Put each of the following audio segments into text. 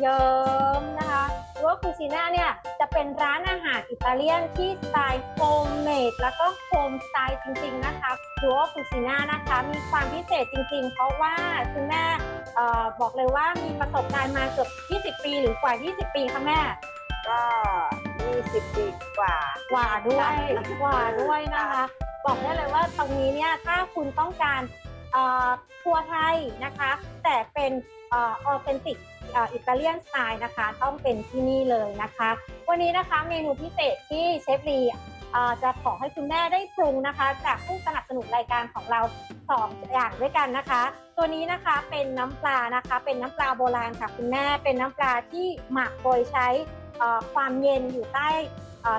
เยิ้มนะคะหรือว่าคูซิน่าเนี่ยจะเป็นร้านอาหารอิตาเลียนที่สไตล์โฮมเมดแล้วก็โฮมสไตล์จริงๆนะคะหรือว่าคูซิน่านะคะมีความพิเศษจริง ๆ เพราะว่าคุณแม่เอ่อบอกเลยว่ามีประสบการณ์มาเกือบ 20 ปีหรือกว่า 20 ปีค่ะแม่ก็20ปีกว่ากว่าด้วยค่ะกว่าด้วยนะคะ บอกได้เลยว่าตรงนี้เนี่ยถ้าคุณต้องการ เอ่อครัวไทยนะคะ แต่เป็นออเทนติกอิตาเลียนสไตล์นะคะ ต้องเป็นที่นี่เลยนะคะ วันนี้นะคะเมนูพิเศษที่เชฟลีจะขอให้คุณแม่ได้ปรุงนะคะ จากผู้สนับสนุนรายการของเราสองอย่างด้วยกันนะคะ ตัวนี้นะคะเป็นน้ำปลานะคะ เป็นน้ำปลาโบราณค่ะคุณแม่เป็นน้ำปลาที่หมักโดยใช้ความเย็นอยู่ใต้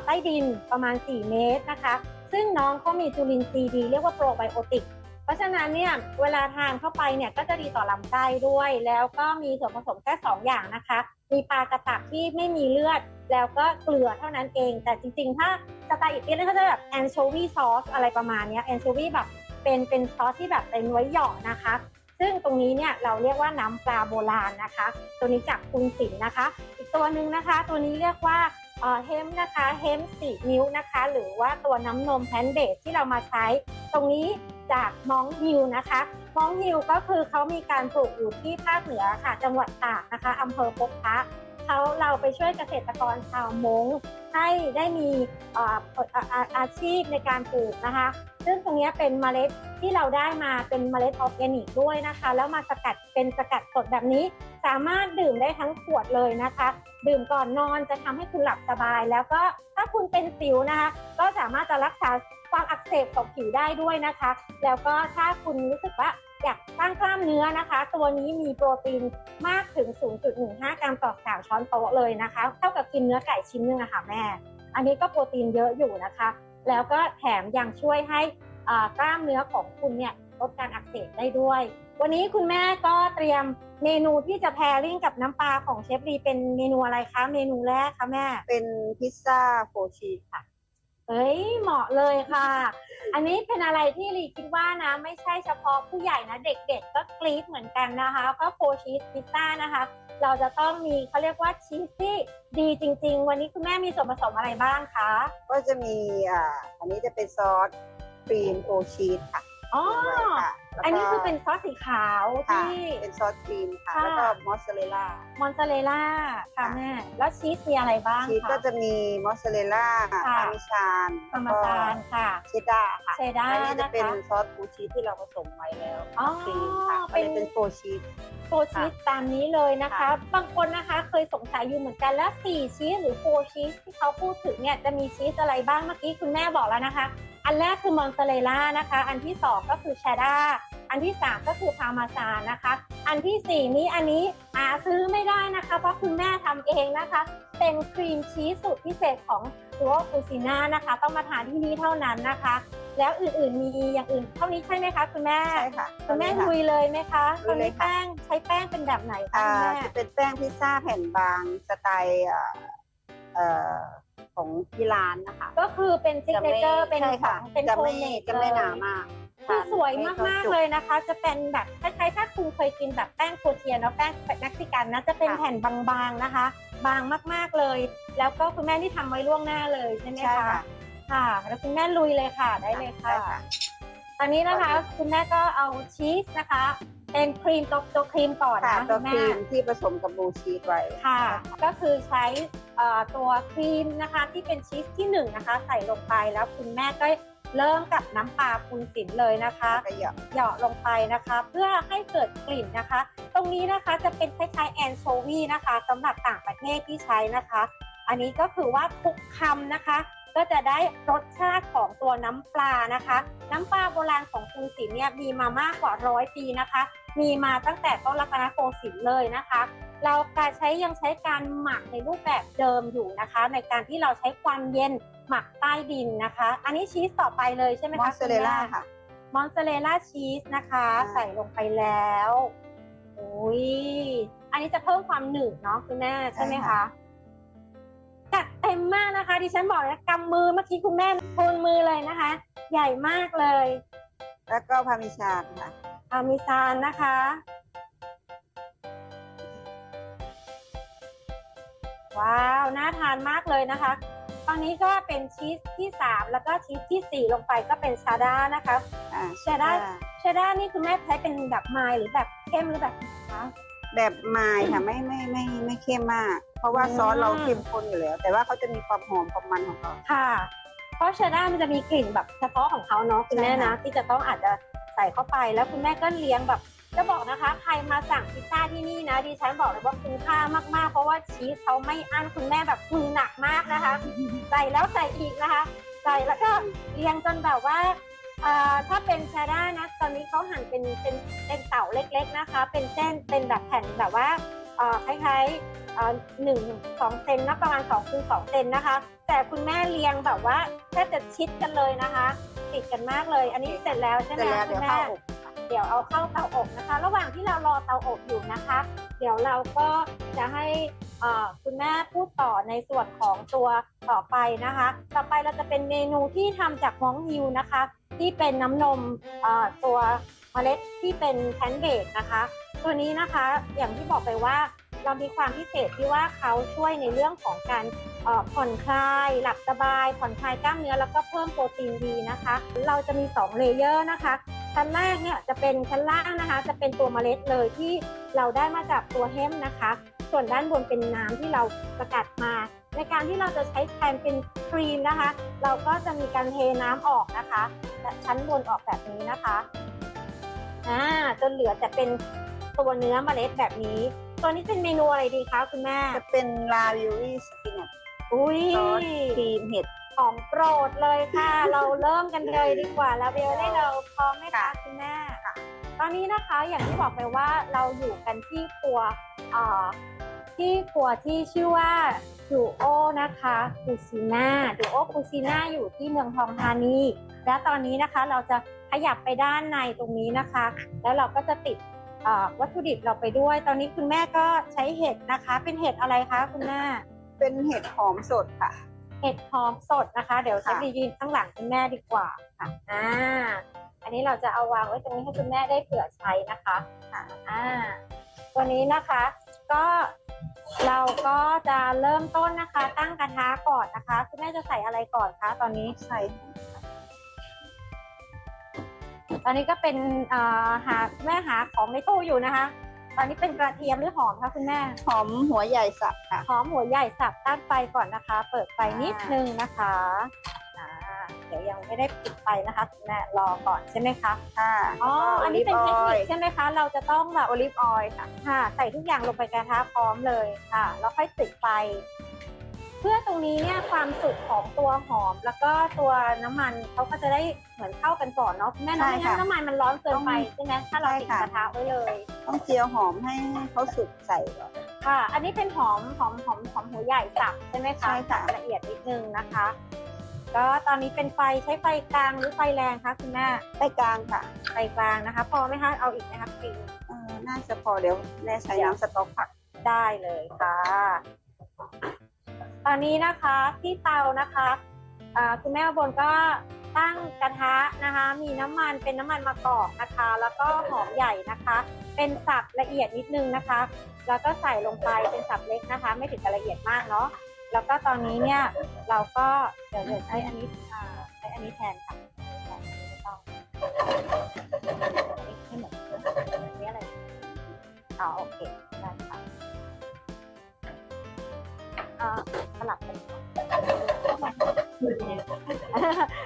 ใต้ดินประมาณ 4 เมตรนะคะ ซึ่งน้องเขามีจุลินทรีย์ดี เรียกว่าโปรไบโอติก เพราะฉะนั้นเนี่ยเวลาทานเข้าไปเนี่ยก็จะดีต่อลำไส้ด้วย แล้วก็มีส่วนผสมแค่2อย่างนะคะ มีปลากระตักที่ไม่มีเลือด แล้วก็เกลือเท่านั้นเอง แต่จริงๆ ถ้าสไตล์อิตาเลียนเขาจะแบบแอนโชวีซอสอะไรประมาณนี้แอนโชวีแบบเป็นเป็นซอสที่แบบเป็นไว้หยาะนะคะซึ่งตรงนี้เนี่ยเราเรียกว่าน้ำปลาโบราณนะคะ ตัวนี้จากคุณสินนะคะ อีกตัวหนึ่งนะคะ ตัวนี้เรียกว่าเอ่อเฮมนะคะเฮมสีนิ้วนะคะ หรือว่าตัวน้ำนมแพนเบสที่เรามาใช้ ตรงนี้ จากมองฮิลนะคะมองฮิลก็คือเขามีการปลูกอยู่ที่ภาคเหนือค่ะ จังหวัดตากนะคะอำเภอพบพระเขาเราไปช่วยเกษตรกรชาวมงให้ได้มีอาอาอาชีพในการปลูกนะคะ ซึ่งตรงนี้เป็นเมล็ดที่เราได้มาเป็นเมล็ดออร์แกนิกด้วยนะคะ แล้วมาสกัดเป็นสกัดสดแบบนี้ สามารถดื่มได้ทั้งขวดเลยนะคะ ดื่มก่อนนอนจะทำให้คุณหลับสบาย แล้วก็ถ้าคุณเป็นสิวนะคะ ก็สามารถจะรักษา ความอักเสบของผิวได้ด้วยนะคะ แล้วก็ถ้าคุณรู้สึกว่าอยากสร้างกล้ามเนื้อนะคะ ตัวนี้มีโปรตีนมากถึง 0.15 กรัมต่อสามช้อนโต๊ะเลยนะคะ เท่ากับกินเนื้อไก่ชิ้นหนึงอะค่ะแม่ อันนี้ก็โปรตีนเยอะอยู่นะคะ แล้วก็แถมยังช่วยให้อ่ากล้ามเนื้อของคุณเนี่ยลดการอักเสบได้ด้วย วันนี้คุณแม่ก็เตรียมเมนูที่จะแพริ่งกับน้ำปลาของเชฟรีเป็นเมนูอะไรคะ เมนูแรกคะแม่ เป็นพิซซ่าโฟชีสค่ะ เฮ้ยเหมาะเลยค่ะ อันนี้เป็นอะไรที่ลีคิดว่านะ ไม่ใช่เฉพาะผู้ใหญ่นะเด็กๆ ก็กรี๊ดเหมือนกันนะคะ ก็โฟชีสพิซซ่านะคะ เราจะต้องมีเขาเรียกว่าชีสที่ดีจริง ๆ วันนี้คุณแม่มีส่วนผสมอะไรบ้างคะ ก็จะมีอ่าอันนี้จะเป็นซอสครีมโฟชีสค่ะ อ๋อ ด้วยค่ะแล้วก็อันนี้คือเป็นซอสสีขาวค่ะที่ เป็นซอสครีมค่ะ ค่ะ แล้วก็มอสซาเรลล่ามอนซาเรลล่าค่ะค่ะ แม่ แล้วชีสมีอะไรบ้างชีสคะก็จะมีมอสซาเรลล่าค่ะ พาร์เมซานพาร์มาซานค่ะ เชดดาร์ค่ะเชดดาร์อันนี้จะนะเป็นคะซอสฟูชีสที่เราผสมไว้แล้วอ๋อครีมค่ะเป็เป็นนเป็นโฟชีส โฟร์ชีสตามนี้เลยนะคะ ค่ะ บางคนนะคะเคยสงสัยอยู่เหมือนกันแล้วสี่ชีสหรือโฟร์ชีสที่เขาพูดถึงเนี่ยจะมีชีสอะไรบ้างเมื่อกี้คุณแม่บอกแล้วนะคะ อันแรกคือมอนซาเรลล่านะคะ อันที่สองก็คือชาดาอันที่สามก็คือพาร์มาซานนะคะ อันที่สี่นี้อันนี้หาซื้อไม่ได้นะคะ เพราะคุณแม่ทำเองนะคะ เป็นครีมชีสสูตรพิเศษของตัวคูซิน่านะคะ ต้องมาทานที่นี่เท่านั้นนะคะ แล้วอื่นๆมีอย่างอื่นเท่านี้ใช่ไหมคะคุณแม่ใช่ค่ะคุณแม่ตัวนี้ลุยเลยไหมคะลุยเลยค่ะตอนนี้แป้งใช้แป้งเป็นแบบไหนคะอ่าคุณแม่จะเป็นแป้งพิซซ่าแผ่นบางสไตล์เอ่อเอ่อ ของที่ร้านนะคะ ก็คือเป็นซิกจะเนไม่เจอร์เป็นใช่ขอค่ะงเป็นจะโฮมไม่เมดจะไม่หนามากคือสวยให้เขมากจุๆเลยนะคะ จะเป็นแบบคล้ายๆถ้าคุณเคยกินแบบแป้งโคเทียนแล้วแป้งเม็กซิกันนะจะเป็นค่ะแผ่นบางๆนะคะ บางมากๆเลย แล้วก็คุณแม่ที่ทำไว้ล่วงหน้าเลยใช่ไหมใช่คะค่ะ ค่ะ แล้วคุณแม่ลุยเลยค่ะได้เลยค่ะ ได้ค่ะ ตอนนี้นะคะคุณแม่ก็เอาชีสนะคะ เป็นครีมตัวตัวครีมก่อนค่ะนะตัคุวณคแม่รีมที่ผสมกับบลูชีสไว้ค่ะ ก็คือใช้เอ่อตัวครีมนะคะที่เป็นชีสที่หนึ่งนะคะ ใส่ลงไปแล้วคุณแม่ก็เริ่มกับน้ำปลาปูนสินเลยนะคะแล้วก็เหยาะเหยาะลงไปนะคะ เพื่อให้เกิดกลิ่นนะคะ ตรงนี้นะคะจะเป็นคล้ายๆแอนโชวีนะคะสำหรับต่างประเทศที่ใช้นะคะ อันนี้ก็คือว่าทุกคำนะคะ ก็จะได้รสชาติของตัวน้ำปลานะคะ น้ำปลาโบราณของกรุงศรีเนี่ยมีมามากกว่าร้อยปีนะคะ มีมาตั้งแต่ต้นรัตนโกสินทร์เลยนะคะ เราการใช้ยังใช้การหมักในรูปแบบเดิมอยู่นะคะ ในการที่เราใช้ความเย็นหมักใต้ดินนะคะ อันนี้ชีสต่อไปเลยใช่ไหมมอคะสซาเรลล่าณแม่ค่ะมอนซาเรลล่าชีสนะคะอ่าใส่ลงไปแล้วโอ้ยอันนี้จะเพิ่มความหนืดเนาะคุณแม่ใช่ไหมคะ จัดเต็มมากนะคะดิฉันบอกเลยนะกำมือเมื่อกี้คุณแม่โคนมือเลยนะคะ ใหญ่มากเลย แล้วก็พาร์เมซานค่ะพาร์เมิซานนะคะ ว้าวน่าทานมากเลยนะคะ ตอนนี้ก็เป็นชีสที่ 3 แล้วก็ชีสทีสี่4 ลงไปก็เป็นชาด้านะคะอ่าใช้ได้ชาด้านี่คุณแม่ใช้เป็นแบบไมล์หรือแบบเข้มหรือแบบไหนคะ แบบไมล์ค่ะไม่ไม่ไม่ไม่เข้มมาก เพราะว่าอืมซอสเราเข้มข้นอยู่แล้ว แต่ว่าเขาจะมีความหอมความมันของเขา ค่ะ เพราะชาด้ามันจะมีกลิ่นแบบเฉพาะของเขาเนาะคุณแม่ใช่นะค่ะ ที่จะต้องอาจจะใส่เข้าไปแล้วคุณแม่ก็เลี้ยงแบบ จะบอกนะคะ ใครมาสั่งพิซซ่าที่นี่นะดิฉันบอกเลยว่าคุ้มค่ามากๆ เพราะว่าชีสเขาไม่อั้นคุณแม่แบบมือหนักมากนะคะ ใส่แล้วใส่อีกนะคะ ใส่แล้วก็เรียงจนแบบว่าเอ่อ ถ้าเป็นชาด้านะตอนนี้เขาหั่นเป็นเป็นเป็นเต่าเล็กๆนะคะ เป็นเส้นเป็นแบบแผ่นแบบว่าเอ่อคล้ายๆเอ่อหนึ่งสองเซนนะประมาณสองคูณสองเซนนะคะ แต่คุณแม่เรียงแบบว่าแทบจะชิดกันเลยนะคะ ติดกันมากเลย อันนี้เสร็จแล้วใช่ไหเสมร็จแล้วคุเดี๋ยวณแม่เข้าอบเดี๋ยวเอาเข้าเตาอบนะคะ ระหว่างที่เรารอเตาอบอยู่นะคะ เดี๋ยวเราก็จะให้เอ่อคุณแม่พูดต่อในส่วนของตัวต่อไปนะคะ ต่อไปเราจะเป็นเมนูที่ทำจากม้องฮิวนะคะ ที่เป็นน้ำนมตัวเมล็ดที่เป็นแพนเบกนะคะ ตัวนี้นะคะอย่างที่บอกไปว่าเรามีความพิเศษที่ว่าเขาช่วยในเรื่องของการผ่อนคลาย หลับสบาย ผ่อนคลายกล้ามเนื้อแล้วก็เพิ่มโปรตีนดีนะคะ เราจะมี 2 เลเยอร์นะคะ ชั้นแรกเนี่ยจะเป็นชั้นล่างนะคะ จะเป็นตัวเมล็ดเลยที่เราได้มาจากตัวเฮมนะคะ ส่วนด้านบนเป็นน้ำที่เราสกัดมา ในการที่เราจะใช้แทนเป็นครีมนะคะ เราก็จะมีการเทน้ำออกนะคะและชั้นบนออกแบบนี้นะคะอ่าจนเหลือแต่เป็นตัวเนื้อเมล็ดแบบนี้ตัวนี้เป็นเมนูอะไรดีคะคุณแม่จะเป็นลาวิวี่สปินัทอุ้ยซอสครีมเห็ดของโปรดเลยค่ะ เราเริ่มกันเลยดีกว่าแล้วเบลได้เราพร้อมไหมคะค่ะคุณแม่ค่ะตอนนี้นะคะอย่างที่บอกไปว่าเราอยู่กันที่ครัวเอ่อ ที่ครัวที่ชื่อว่าดูโอนะคะคูซิน่าดูโอคูซิน่าอยู่ที่เมืองทองธานี และตอนนี้นะคะเราจะขยับไปด้านในตรงนี้นะคะ แล้วเราก็จะติดเอ่อวัตถุดิบเราไปด้วย ตอนนี้คุณแม่ก็ใช้เห็ดนะคะ เป็นเห็ดอะไรคะคุณแม่ เป็นเห็ดหอมสดค่ะ เห็ดหอมสดนะคะ เดี๋ยวจะค่ะไปยืนข้างหลังคุณแม่ดีกว่าค่ะอ่า อันนี้เราจะเอาวางไว้ตรงนี้ให้คุณแม่ได้เผื่อใช้นะคะค่ะอ่าตัวนี้นะคะ ก็เราก็จะเริ่มต้นนะคะ ตั้งกระทะก่อนนะคะคุณแม่จะใส่อะไรก่อนคะตอนนี้ใส่ ตอนนี้ก็เป็นอ่าหาแม่หาของในตู้อยู่นะคะ ตอนนี้เป็นกระเทียมหรือหอมคะคุณแม่หอมหัวใหญ่สับค่ะหอมหัวใหญ่สับตั้งไฟก่อนนะคะ เปิดไฟนิดอ่านึงนะคะอ่า เดี๋ยวยังไม่ได้ปิดไฟนะคะคุณแม่รอก่อนใช่ไหมคะค่ะอ๋ออันนี้เป็นเทคนิคใช่ไหมคะ เราจะต้องแบบโอลิฟออยล์ค่ะค่ะ ใส่ทุกอย่างลงไปกระทะพร้อมเลยค่ะ แล้วค่อยติดไฟ เพื่อตรงนี้เนี่ยความสุกของตัวหอม แล้วก็ตัวน้ำมันเขาก็จะได้เหมือนเข้ากันก่อนเนาะคุณแม่เนอะใช่ไม่งั้นค่ะน้ำมันมันร้อนเกินไปต้องใช่ไหมถ้าเราใช่ติดค่ะกระทะไว้เลย ต้องเจียวหอมให้เขาสุกใส่ก่อน ค่ะ อันนี้เป็นหอมหอมหอมหอมหัวใหญ่สับใช่ไหมคะใช่ค่ะ สับละเอียดนิดนึงนะคะ ก็ตอนนี้เป็นไฟใช้ไฟกลางหรือไฟแรงคะคุณแม่ไปกลางค่ะไฟกลางนะคะ พอไหมคะเอาอีกไหมคะปิงเออน่าจะพอเดี๋ยวแม่ใช้น้ำสต๊อกผักได้เลยค่ะ ตอนนี้นะคะที่เตานะคะอ่าคุณแม่อุบนก็ตั้งกระทะนะคะ มีน้ำมันเป็นน้ำมันมะกอกนะคะ แล้วก็หอมใหญ่นะคะ เป็นสับละเอียดนิดนึงนะคะ แล้วก็ใส่ลงไปเป็นสับเล็กนะคะ ไม่ถึงกับละเอียดมากเนาะ แล้วก็ตอนนี้เนี่ยเราก็เดี๋ยวเดี๋ยวใช้อันนี้อ่าใช้อันนี้แทนค่ะแทนไม่ต้องอันนี้ให้เหมือนอันนี้อะไรอ๋อโอเคได้ค่ะอ่าสลับกันก่อน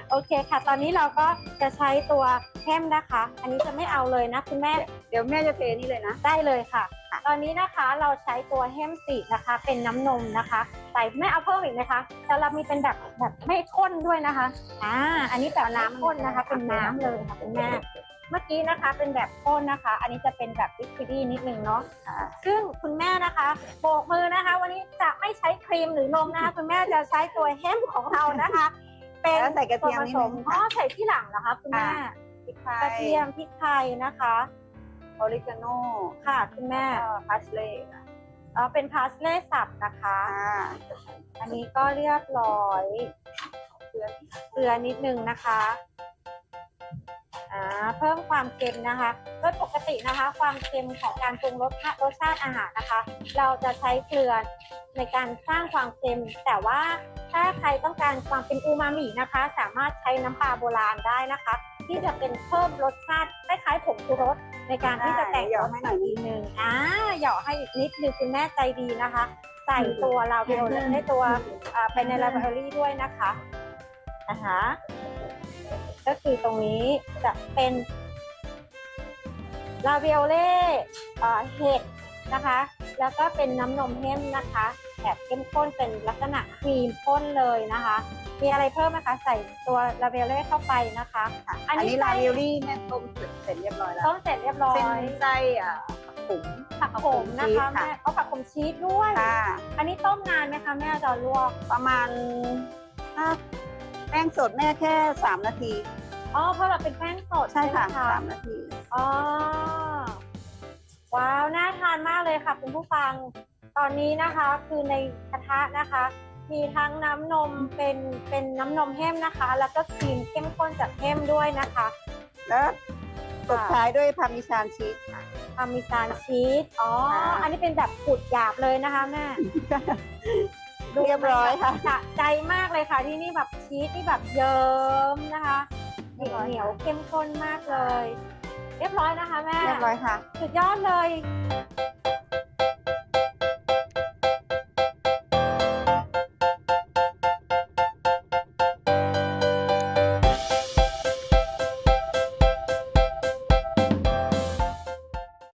โอเคค่ะ ตอนนี้เราก็จะใช้ตัวเข้มนะคะ อันนี้จะไม่เอาเลยนะคุณแม่ เดี๋ยวแม่จะเทนี่เลยนะ ได้เลยค่ะค่ะตอนนี้นะคะเราใช้ตัวเฮมสีนะคะ เป็นน้ำนมนะคะ ใส่ไม่เอาเพิ่มอีกไหมคะแต่เรามีเป็นแบบแบบไม่ข้นด้วยนะคะอ่าอันนี้แบบน้ำข้นนะคะ เป็นน้ำเลยค่ะคุณแม่เมื่อกี้นะคะเป็นแบบข้นนะคะ อันนี้จะเป็นแบบลิควิดนิดนึงเนาะอ่าซึ่งคุณแม่นะคะโบกมือนะคะ วันนี้จะไม่ใช้ครีมหรือนมนะคะคุณแม่จะใช้ตัวเฮมของเรานะคะ เป็นแล้วใส่กระเทียมส่วนผนิดสนึมงอ๋อค่ะใส่ที่หลังเหรอคะคุณแม่ค่ะพริกไทกระยเทียมพริกไทยนะคะออริกาโน่ค่ะคุณแม่พาสเล่ อ๋อเป็นพาสเล่สับนะคะ อ่าอันนี้ก็เรียบร้อยเกลือเกลือนิดนึงนะคะอ่าเพิ่มความเค็มนะคะ โดยปกตินะคะ ความเค็มของการปรุงรสชาติรสชาติอาหารนะคะ เราจะใช้เกลือในการสร้างความเค็ม แต่ว่าถ้าใครต้องการความเป็นอูมามินะคะ สามารถใช้น้ำปลาโบราณได้นะคะ ที่จะเป็นเพิ่มรสชาติคล้ายๆผงชูรสในการที่จะแต่งหยรอกสให้หน่อยอีนิกดหนึ่งอ่าเหยาะให้อีกนิดนึงคุณแม่ใจดีนะคะ ใส่ตัวลาเวลในตัวอ่าไปในลาเวลลี่ด้วยนะคะนะคะก็คือตรงนี้จะเป็นลาเวลเล่เห็ดนะคะ แล้วก็เป็นน้ำนมเข้มนะคะ แบบเข้มข้นเป็นลักษณะครีมข้นเลยนะคะ มีอะไรเพิ่มไหมคะใส่ตัวลาเวลเล่เข้าไปนะคะ ค่ะอัอันนนี้นี้ไส้ลาวิลลี่แม่ต้มเสร็จเรียบร้อยแล้วต้มเสร็จเรียบร้อเส้นยไส้อะปุ๋งผักโขมนะคะผักโขมชีสค่ะ แม่เอาผักโขมชีสด้วย ค่ะ อันนี้ต้มนานไหมคะแม่จอนลวกประมาณถ้าแป้งสดแม่แค่สามนาที อ๋อเพราะเราเป็นแป้งสดใช่ค่ะไหมสามนาที อ๋อว้าวน่าทานมากเลยค่ะคุณผู้ฟัง ตอนนี้นะคะคือในกระทะนะคะ มีทั้งน้ำนมเป็นเป็นน้ำนมเข้มนะคะ แล้วก็ครีมเข้มข้นจากเข้มด้วยนะคะแล้วตบท้ายด้วยพาร์มิชานชีสค่ะพาร์มิซานชีสอ๋อค่ะอันนี้เป็นแบบขูดหยาบเลยนะคะแม่เรียบร้อยค่ะสะใจมากเลยค่ะที่นี่แบบชีสที่แบบเยิ้มนะคะเหเรีนียยบวร้อยเหนียวเข้มข้นมากเลย เรียบร้อยนะคะแม่เรียบร้อยค่ะ สุดยอดเลยค